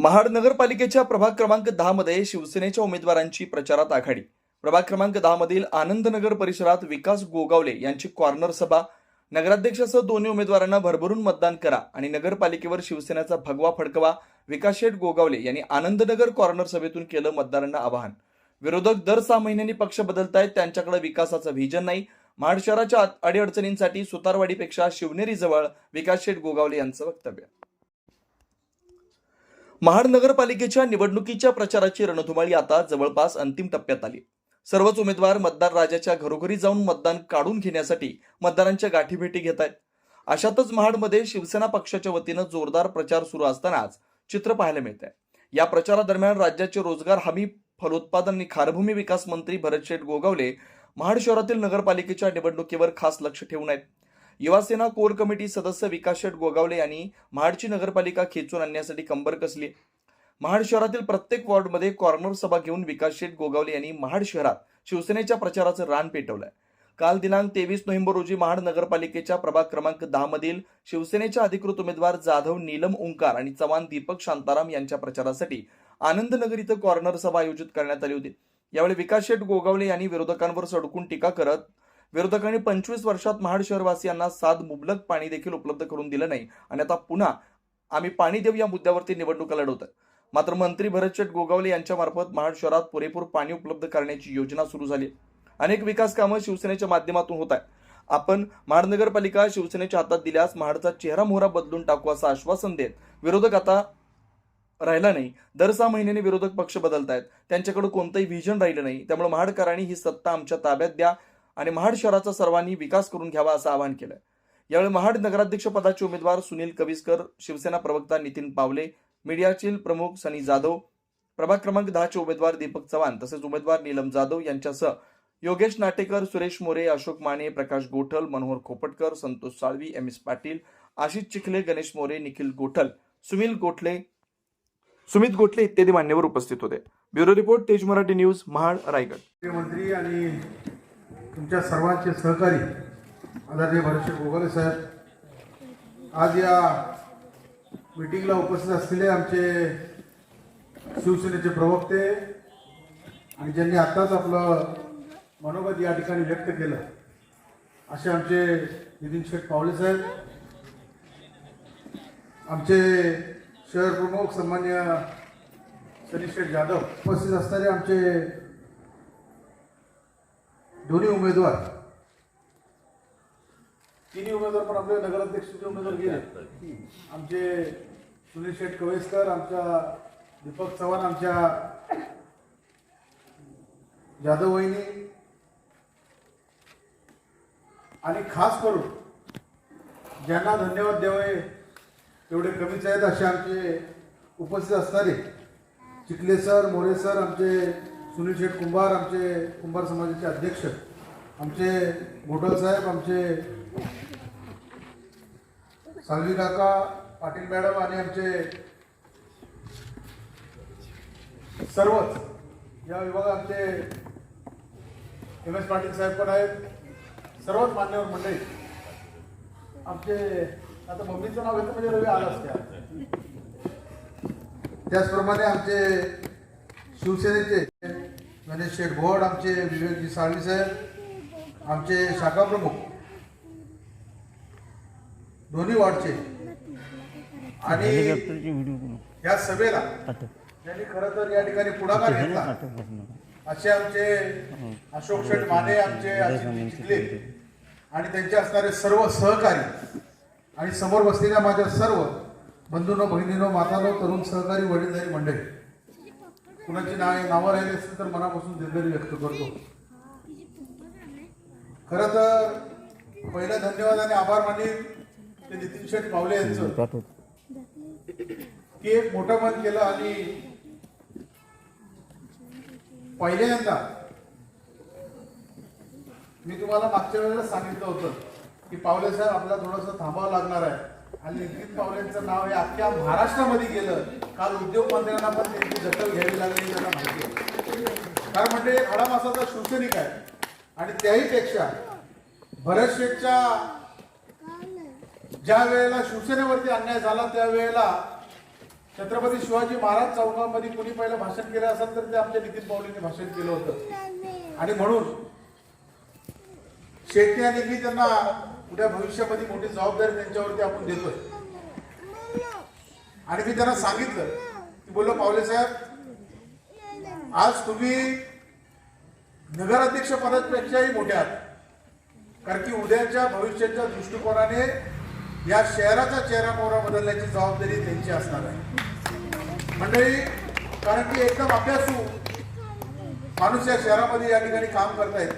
महाड नगरपालिकेच्या प्रभाग क्रमांक दहा मध्ये शिवसेनेच्या उमेदवारांची प्रचारात आघाडी. प्रभाग क्रमांक दहा मधील आनंदनगर परिसरात विकास गोगावले यांची कॉर्नर सभा. नगराध्यक्षासह दोन्ही उमेदवारांना भरभरून मतदान करा आणि नगरपालिकेवर शिवसेनेचा भगवा फडकवा विकास शेठ गोगावले यांनी आनंदनगर कॉर्नर सभेतून केलं मतदारांना आवाहन. विरोधक दर सहा महिन्यांनी पक्ष बदलतायत त्यांच्याकडे विकासाचं व्हिजन नाही. महाड शहराच्या अडीअडचणींसाठी सुतारवाडीपेक्षा शिवनेरीजवळ विकास शेठ गोगावले यांचं वक्तव्य. महाड नगरपालिकेच्या निवडणुकीच्या प्रचाराची रणधुमाळी आता जवळपास अंतिम टप्प्यात आली. सर्वच उमेदवार मतदार राजाच्या घरोघरी जाऊन मतदान काढून घेण्यासाठी मतदारांच्या गाठीभेटी घेत आहेत. अशातच महाडमध्ये शिवसेना पक्षाच्या वतीनं जोरदार प्रचार सुरू असतानाच चित्र पाहायला मिळत आहे या प्रचारादरम्यान राज्याचे रोजगार हमी फलोत्पादन आणि खारभूमी विकास मंत्री भरतशेठ गोगावले महाड शहरातील नगरपालिकेच्या निवडणुकीवर खास लक्ष ठेवून आहेत. युवासेना कोर कमिटी सदस्य विकास शेठ गोगावले यांनी महाडची नगरपालिका खेचून आणण्यासाठी कंबर कसली? महाड शहरातील प्रत्येक वॉर्डमध्ये कॉर्नर सभा घेऊन विकास शेठ गोगावले यांनी महाड शहरात शिवसेनेच्या प्रचाराचं रान पेटवलंय. काल दिनांक तेवीस नोव्हेंबर रोजी महाड नगरपालिकेच्या प्रभाग क्रमांक दहा मधील शिवसेनेच्या अधिकृत उमेदवार जाधव नीलम ओंकार आणि चव्हाण दीपक शांताराम यांच्या प्रचारासाठी आनंदनगर इथं कॉर्नर सभा आयोजित करण्यात आली होती. यावेळी विकास शेठ गोगावले यांनी विरोधकांवर सडकून टीका करत विरोधकांनी पंचवीस वर्षात महाड शहरवासियांना साध मुबलक पाणी देखील उपलब्ध करून दिलं नाही. आणि आता पुन्हा आम्ही पाणी देऊ या मुद्द्यावरती निवडणुका लढवत आहे मात्र मंत्री भरतशेठ गोगावले यांच्यामार्फत महाड शहरात पुरेपूर पाणी उपलब्ध करण्याची योजना सुरू झाली. अनेक विकास कामं शिवसेनेच्या माध्यमातून होत आहे आपण महानगरपालिका शिवसेनेच्या हातात दिल्यास महाडचा चेहरा मोहरा बदलून टाकू असं आश्वासन देत विरोधक आता राहिला नाही. दर सहा महिन्याने विरोधक पक्ष बदलत आहेत त्यांच्याकडे कोणतंही व्हिजन राहिलं नाही. त्यामुळे महाडकरांनी ही सत्ता आमच्या ताब्यात द्या. आणि महाड शहराचा सर्वांनी विकास करून घ्यावा असं आवाहन केलंय. यावेळी महाड नगराध्यक्ष पदाचे उमेदवार सुनील कविस्कर शिवसेना प्रवक्ता नितीन पावले मीडियाचे प्रमुख सनी जाधव प्रभाग क्रमांक दहाचे उमेदवार दीपक चव्हाण तसेच उमेदवार नीलम जाधव यांच्यासह योगेश नाटेकर सुरेश मोरे अशोक माने प्रकाश गोठल मनोहर खोपटकर संतोष साळवी एम एस पाटील आशिष चिखले गणेश मोरे निखिल गोठल सुनील गोठले सुमित गोठले इत्यादी मान्यवर उपस्थित होते. ब्युरो रिपोर्ट तेज मराठी न्यूज महाड रायगड. मुख्यमंत्री आणि तुमच्या सर्वांचे सहकारी आदरणीय भरतशेठ गोगाले साहेब आज या मीटिंगला उपस्थित असलेले आमचे शिवसेनेचे प्रवक्ते आणि ज्यांनी आत्ताच आपलं मनोगत या ठिकाणी व्यक्त केलं असे आमचे नितीन शेठ पावले साहेब आमचे शहर प्रमुख सन्मान्य सनी शेठ जाधव उपस्थित असणारे आमचे दोन्ही उमेदवार. तिन्ही उमेदवार पण आपले नगराध्यक्षाचे उमेदवार गेले. आमचे सुनील शेठ कवेसकर आमच्या दीपक चव्हाण आमच्या जाधव वहिनी. आणि खास करून ज्यांना धन्यवाद द्यावे तेवढे कमीच आहेत असे आमचे उपस्थित असणारे चिखले सर मोरे सर आमचे सुनील शेठ कुंभार आमचे कुंभार समाजाचे अध्यक्ष आमचे घोटल साहेब आमचे सालवी काका पाटील मॅडम आणि आमचे सर्वच या विभागात आमचे एम एस पाटील साहेब पण आहेत. सर्वच मान्यवर मंडळी. आमचे आता मम्मीचं नाव घेतलं म्हणजे रवी आलं असते त्याचप्रमाणे आमचे शिवसेनेचे गणेश शेठ भोड आमचे विवेकजी साळवी साहेब आमचे शाखा प्रमुख. दोन्ही वॉर्डचे. आणि या सभेला ज्यांनी खरं तर या ठिकाणी पुढाकार घेतला. असे आमचे अशोक शेठ माने आमचे अजित चिखले आणि त्यांचे असणारे सर्व सहकारी आणि समोर बसलेल्या माझ्या सर्व बंधूनो बहिणीनो मातानो तरुण सहकारी वडीलधारी मंडळी. कुणाची नाव नावं राहिली असतील तर मनापासून दिलगिरी व्यक्त करतो. खरं तर पहिला धन्यवाद आणि आभार मानेन ते नितीन शेठ पावले यांचं. की एक मोठं मन केलं आणि पहिल्यांदा मी तुम्हाला मागच्या वेळेला सांगितलं होतं की पावले साहेब आपल्याला थोडंसं थांबावं लागणार आहे. आणि नितीन पावलेंचं नाव हे अख्ख्या महाराष्ट्रामध्ये गेलं. काल उद्योग मंत्र्यांना पण त्यांची दखल घ्यावी लागली त्यांना माहिती आहे. कारण म्हणजे खडा मासाचा शिवसैनिक आहे. आणि त्याही पेक्षा भरत शेठच्या ज्या वेळेला शिवसेनेवरती अन्याय झाला त्यावेळेला छत्रपती शिवाजी महाराज चौकामध्ये कुणी पहिलं भाषण केलं असेल तर ते आमच्या नितीन पावलेंनी भाषण केलं होतं. आणि म्हणून शेट्टी आणि मी त्यांना उद्या भविष्यामध्ये मोठी जबाबदारी त्यांच्यावरती आपण देतोय. आणि मी त्यांना सांगितलं की बोललो पावले साहेब आज तुम्ही नगराध्यक्ष पदापेक्षाही मोठे आहात. कारण की उद्याच्या भविष्याच्या दृष्टिकोनाने या शहराचा चेहरा मोहरा बदलण्याची जबाबदारी त्यांची असणार आहे. मंडळी कारण की एकदम अभ्यासू माणूस या शहरामध्ये या ठिकाणी काम करतायत.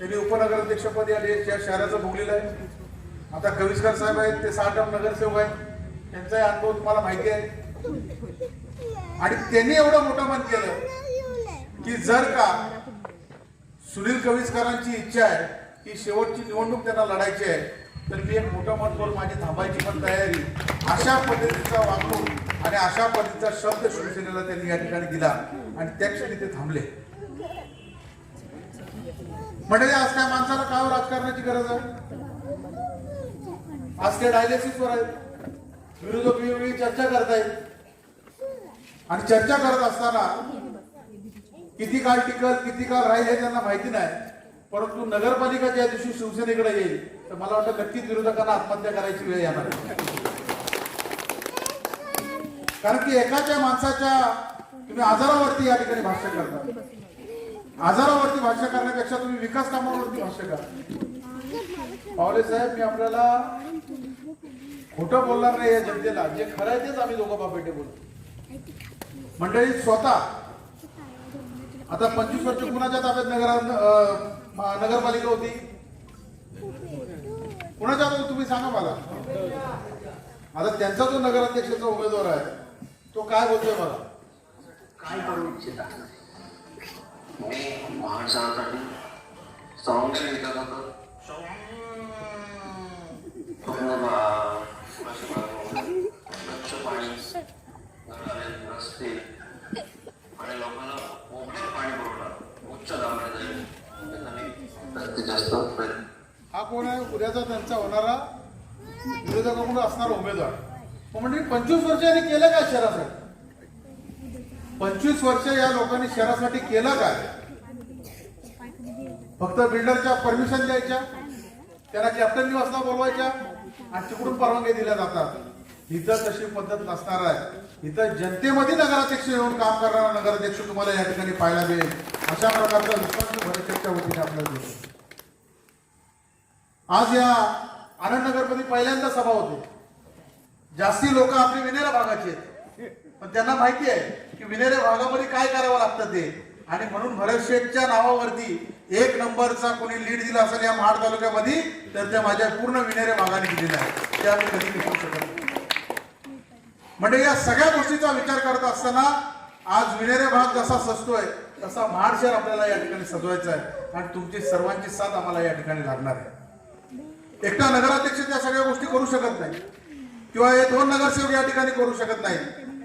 त्यांनी उपनगराध्यक्षपदी आणि या शहराचं भोगलेलं आहे. आता कविस्कर साहेब आहेत ते सहा नगरसेवक आहेत. त्यांचाही अनुभव तुम्हाला माहिती आहे. आणि त्यांनी एवढं मोठं मन केलं की जर का सुनील कविस्करांची इच्छा आहे की शेवटची निवडणूक त्यांना लढायची आहे तर मी एक मोठं मत बोल माझी थांबायची पण तयारी अशा पद्धतीचा वागणूक आणि अशा पद्धतीचा शब्द शिवसेनेला त्यांनी या ठिकाणी दिला आणि त्या क्षणी ते थांबले. म्हणजे आज काय माणसाला काय राजकारणाची गरज आहे? आज ते डायलिसिसवर आहेत. विरोधक वेगवेगळी चर्चा करतायत. आणि चर्चा करत असताना किती काळ टिकल किती काळ राहील हे त्यांना माहिती नाही. परंतु नगरपालिका ज्या दिवशी शिवसेनेकडे येईल तर मला वाटतं नक्कीच विरोधकांना आत्महत्या करायची वेळ येणार कारण की एकाच्या माणसाच्या तुम्ही आजारावरती या ठिकाणी भाष्य करता. आजारावरती भाष्य करण्यापेक्षा तुम्ही विकास कामावरती भाष्य करा. पावले साहेब मी आपल्याला खोटं बोलणार नाही या जनतेला. जे खरं आहे तेच आम्ही दोघं बापेटे बोलतो. मंडळी स्वतः आता पंचवीस वर्ष कुणाच्या ताब्यात नगर नगरपालिका होती? कुणाच्या ताब्यात? तुम्ही सांगा मला. आता त्यांचा जो नगराध्यक्षाचा उमेदवार आहे तो काय बोलतोय मला? काय करू इच्छिता मी महाराष्ट्रासाठी सौंदर्य विकासाचं पूर्ण भा- स्वच्छ पाणी रस्ते आणि लोकांना मोकळे पाणी पुरवठा उच्च दाबाने जाईल याचा मी जास्तीत जास्त हा कोण आहे? उद्याचा त्यांचा होणारा विरोधकाकडून असणारा उमेदवार. मग म्हणजे पंचवीस वर्षांनी केलं काय शहरासाठी? पंचवीस वर्ष या लोकांनी शहरासाठी केलं काय? फक्त बिल्डरच्या परमिशन द्यायच्या त्याला कॅप्टन निवासला बोलवायच्या आणि तिकडून परवानगी दिल्या जातात. इथं तशी पद्धत नसणार आहे. इथं जनतेमध्ये नगराध्यक्ष येऊन काम करणारा नगराध्यक्ष तुम्हाला या ठिकाणी पाहायला मिळेल. अशा प्रकारचा विश्वास भरचच्या वतीने आपल्याला दिसतो आज या आनंदनगरमध्ये पहिल्यांदा सभा होते. जास्ती लोक आपली विनेरा भागाची आहेत. पण त्यांना माहिती आहे की विनेरे भागामध्ये काय करावं लागतं ते. आणि म्हणून भरत शेठच्या नावावरती एक नंबरचा कोणी लीड दिला असेल या महाड तालुक्यामध्ये तर त्या माझ्या पूर्ण विनेरे भागाने दिलेल्या आहेत. ते आम्ही कधी विसरू शकत. म्हणजे या सगळ्या गोष्टीचा विचार करत असताना आज विनेरे भाग जसा सजतोय तसा महाड शहर आपल्याला या ठिकाणी सजवायचा आहे. आणि तुमची सर्वांची साथ आम्हाला या ठिकाणी लागणार आहे. एकटा नगराध्यक्ष त्या सगळ्या गोष्टी करू शकत नाही. किंवा हे दोन नगरसेवक या ठिकाणी करू शकत नाही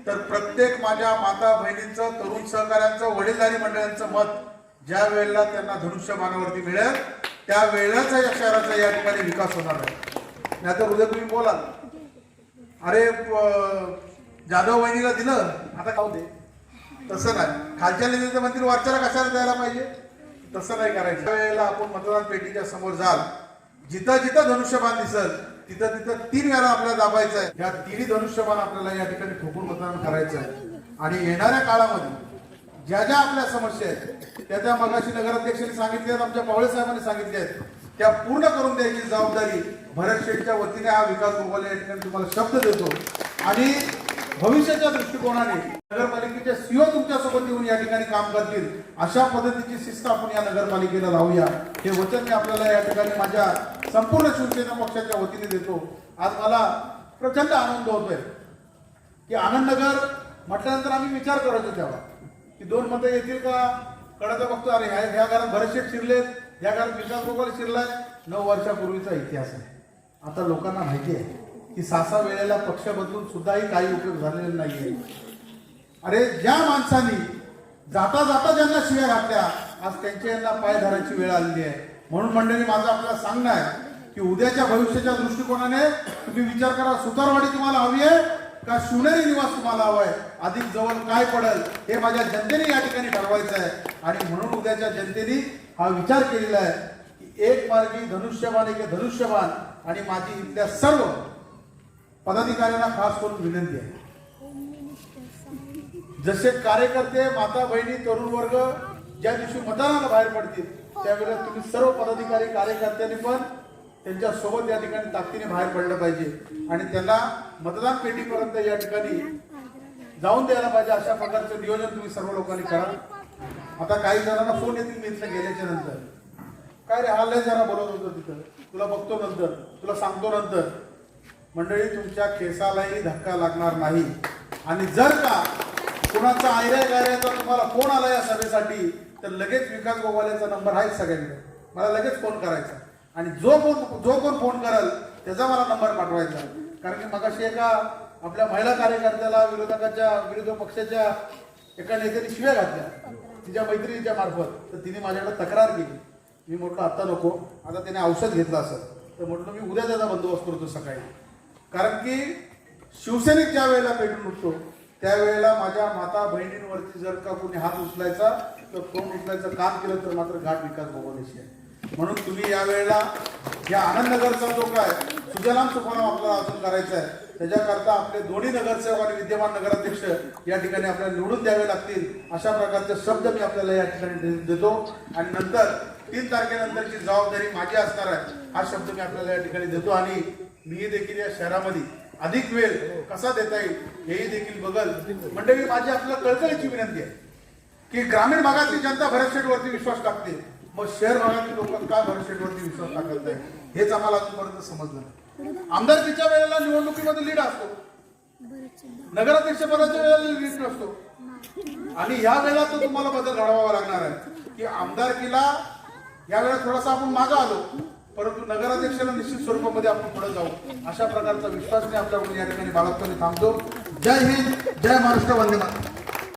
तर प्रत्येक माझ्या माता बहिणींचं तरुण सहकाऱ्यांचं वडीलधारी मंडळांचं मत ज्या वेळेला त्यांना धनुष्यबाणावरती मिळेल त्या वेळेलाच या शहराचा या ठिकाणी विकास होणार आहे. नाहीतर उद्या तुम्ही बोलाल. अरे प- जाधव वहिनीला दिलं आता खाऊ दे. तसं नाही. खालच्या निधीचं मंदिर वरच्याला कशाला द्यायला पाहिजे? तसं नाही करायचं. वेळेला आपण मतदान पेटीच्या समोर जाल जिथं जिथं धनुष्यबाण दिसल तिथं तिथं तीन वेळा आपल्याला दाबायचं आहे. या तिन्ही धनुष्यबाण आपल्याला या ठिकाणी ठोकून मतदान करायचं आहे. आणि येणाऱ्या काळामध्ये ज्या ज्या आपल्या समस्या आहेत त्या त्या मगाशी नगराध्यक्षांनी सांगितल्या आहेत आमच्या पवळे साहेबांनी सांगितल्या आहेत. त्या पूर्ण करून द्यायची जबाबदारी भरत शेठच्या वतीने हा विकास गोगाले या ठिकाणी तुम्हाला शब्द देतो. आणि भविष्याच्या दृष्टिकोनाने नगरपालिकेच्या सीओ तुमच्यासोबत येऊन या ठिकाणी काम करतील. अशा पद्धतीची शिस्त आपण या नगरपालिकेला लावूया. हे वचन मी आपल्याला या ठिकाणी माझ्या संपूर्ण शिवसेना पक्षाच्या वतीने देतो. आज मला प्रचंड आनंद होतोय की आनंदनगर म्हटल्यानंतर आम्ही विचार करायचो तेव्हा की दोन मतं येतील का? कळतं बघतो अरे ह्या ह्या घरात बरेचसे शिरलेत ह्या घरात विकास गोपाल शिरलाय. नऊ वर्षापूर्वीचा इतिहास आहे. आता लोकांना माहिती आहे. की सासा वेळेला पक्ष बदलून सुद्धाही काही उपयोग झालेला नाहीये. अरे ज्या माणसांनी जाता जाता ज्यांना शिव्या घातल्या आज त्यांच्या यांना पाय धरायची वेळ आलेली आहे. म्हणून मंडळी माझं आपल्याला सांगणं आहे की उद्याच्या भविष्याच्या दृष्टिकोनाने तुम्ही विचार करा सुतारवाडी तुम्हाला हवी आहे का शिवनेरी निवास तुम्हाला हवाय अधिक जवळ काय पडेल? हे माझ्या जनतेने या ठिकाणी ठरवायचं आहे. आणि म्हणून उद्याच्या जनतेने हा विचार केलेला आहे की एक मार्गी धनुष्यबाण एक धनुष्यबाण आणि माझी इथल्या सर्व पदाधिकाऱ्यांना खास करून विनंती आहे. जसे कार्यकर्ते माता बहिणी तरुण वर्ग ज्या दिवशी मतदानाला बाहेर पडतील त्यावेळेला तुम्ही सर्व पदाधिकारी कार्यकर्त्यांनी पण त्यांच्यासोबत या ठिकाणी ताकदीने बाहेर पडलं पाहिजे. आणि त्यांना मतदान पेटीपर्यंत या ठिकाणी जाऊन द्यायला पाहिजे. अशा प्रकारचं नियोजन तुम्ही सर्व लोकांनी करा. आता काही जणांना फोन येतील मी इथं गेल्याच्यानंतर. काय रे हा लय जरा बोलत होतो तिथं. तुला बघतो नंतर. तुला सांगतो नंतर. मंडळी तुमच्या केसालाही धक्का लागणार नाही. आणि जर का कुणाचा आयऱ्या गायऱ्याचा तुम्हाला फोन आला या सभेसाठी तर लगेच विकास गोवाल्याचा नंबर आहेच सगळ्यांकडे. मला लगेच फोन करायचा. आणि जो कोण जो कोण फोन कराल त्याचा मला नंबर पाठवायचा. कारण की मगाशी एका आपल्या महिला कार्यकर्त्याला विरोधकाच्या विरोधी पक्षाच्या एका नेत्याने शिव्या घातल्या. तिच्या मैत्रिणीच्या मार्फत. तर तिने माझ्याकडे तक्रार केली. मी म्हटलं आत्ता नको. आता त्याने औषध घेतलं असं. तर म्हटलं मी उद्या त्याचा बंदोबस्त करतो सकाळी. कारण की शिवसैनिक ज्या वेळेला पेटून उठतो त्यावेळेला माझ्या माता बहिणींवरती जर का कोणी हात उचलायचा तर फोन उचलायचं काम केलं तर मात्र घाट विकास भोगवण्याची आहे. म्हणून तुम्ही या वेळेला या आनंदनगरचा जो काय सुजलाम सुफलाम आपल्याला अजून करायचा आहे त्याच्याकरता आपले दोन्ही नगरसेवक आणि विद्यमान नगराध्यक्ष या ठिकाणी आपल्याला निवडून द्यावे लागतील अशा प्रकारचे शब्द मी आपल्याला या ठिकाणी दे- देतो. आणि नंतर तीन तारखेनंतरची जबाबदारी माझी असणार आहे हा शब्द मी आपल्याला या ठिकाणी देतो. आणि मी देखील या शहरामध्ये अधिक वेळ कसा देता येईल हेही देखील बघल मंडळी माझी आपल्याला कळकळीची विनंती आहे की ग्रामीण भागातली जनता भरतशेठवरती विश्वास टाकते. मग शहर भागातली लोक का भरतशेठवरती विश्वास टाकत नाही? हेच आम्हाला अजूनपर्यंत समजलं नाही. आमदारकीच्या वेळेला निवडणुकीमध्ये लीड असतो. नगराध्यक्ष पदाच्या वेळेला लीड नसतो. आणि या वेळेला तर तुम्हाला बदल घडवावा लागणार आहे. की आमदारकीला या वेळेला थोडासा आपण मागं आलो. परंतु नगराध्यक्षाला निश्चित स्वरूपामध्ये आपण पुढे जाऊ. अशा प्रकारचा विश्वास मी आपल्याकडून या ठिकाणी बाळगतो थांबतो. जय हिंद जय महाराष्ट्र वंदे मातरम.